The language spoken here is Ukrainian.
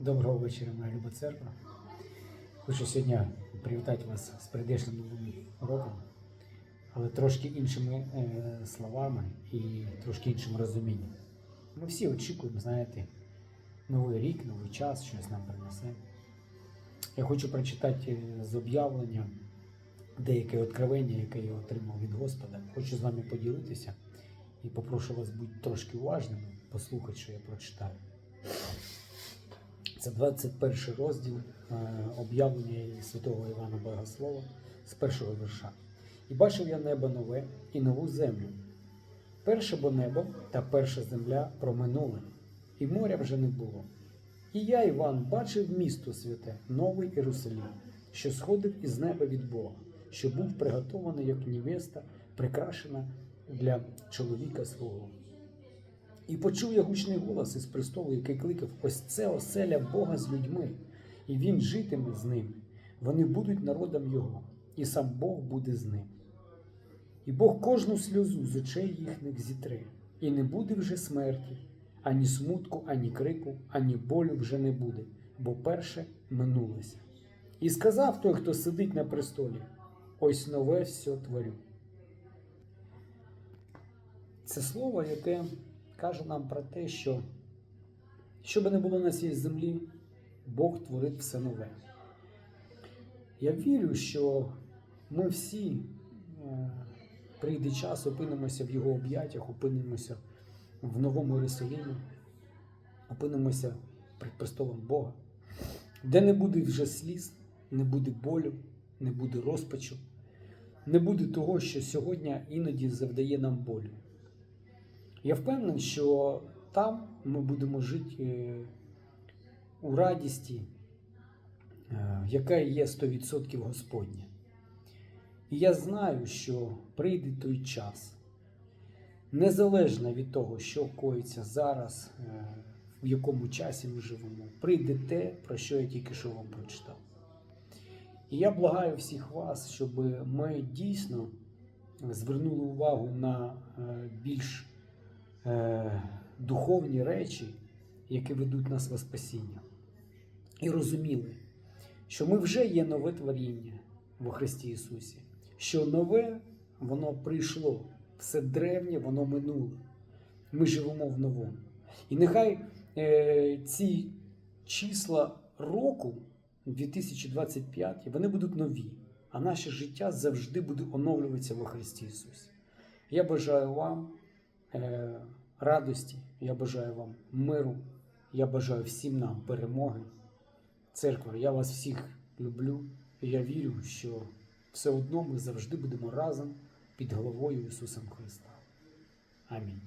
Доброго вечора, моя люба церква. Хочу сьогодні привітати вас з прийдешнім новим роком, але трошки іншими е, словами і трошки іншим розумінням. Ми всі очікуємо, знаєте, новий рік, новий час, щось нам принесе. Я хочу прочитати е, з об'явлення деяке откровення, яке я отримав від Господа. Хочу з вами поділитися і попрошу вас бути трошки уважними, послухати, що я прочитаю. Це 21 розділ е, об'явлення святого Івана Богослова з першого вірша. І бачив я небо нове і нову землю. Перше бо небо та перша земля проминули, і моря вже не було. І я, Іван, бачив місто святе, новий Єрусалим, що сходив із неба від Бога, що був приготований як невеста, прикрашена для чоловіка свого. І почув я гучний голос із престолу, який кликав: ось це оселя Бога з людьми, і він житиме з ними. Вони будуть народом Його, і сам Бог буде з ним. І Бог кожну сльозу з очей їхніх зітре, і не буде вже смерті, ані смутку, ані крику, ані болю вже не буде, бо перше минулося. І сказав той, хто сидить на престолі: ось нове все творю. Це слово, яке каже нам про те, що що би не було на цій землі, Бог творить все нове. Я вірю, що ми всі е, прийде час, опинимося в його об'яттях, опинимося в новому Єрусалимі, опинимося перед престолом Бога, де не буде вже сліз, не буде болю, не буде розпачу, не буде того, що сьогодні іноді завдає нам болю. Я впевнений, що там ми будемо жити е, у радісті, е, яка є 100% Господня. І я знаю, що прийде той час, незалежно від того, що коїться зараз, е, в якому часі ми живемо, прийде те, про що я тільки що вам прочитав. І я благаю всіх вас, щоб ми дійсно звернули увагу на більш е, духовні речі, які ведуть нас во спасіння. І розуміли, що ми вже є нове творіння во Христі Ісусі, що нове воно прийшло, все древнє, воно минуло. Ми живемо в новому. І нехай е, ці числа року 2025 вони будуть нові, а наше життя завжди буде оновлюватися во Христі Ісусі. Я бажаю вам радості, я бажаю вам миру, я бажаю всім нам перемоги. Церква, я вас всіх люблю. Я вірю, що все одно ми завжди будемо разом під головою Ісусом Христа. Амінь.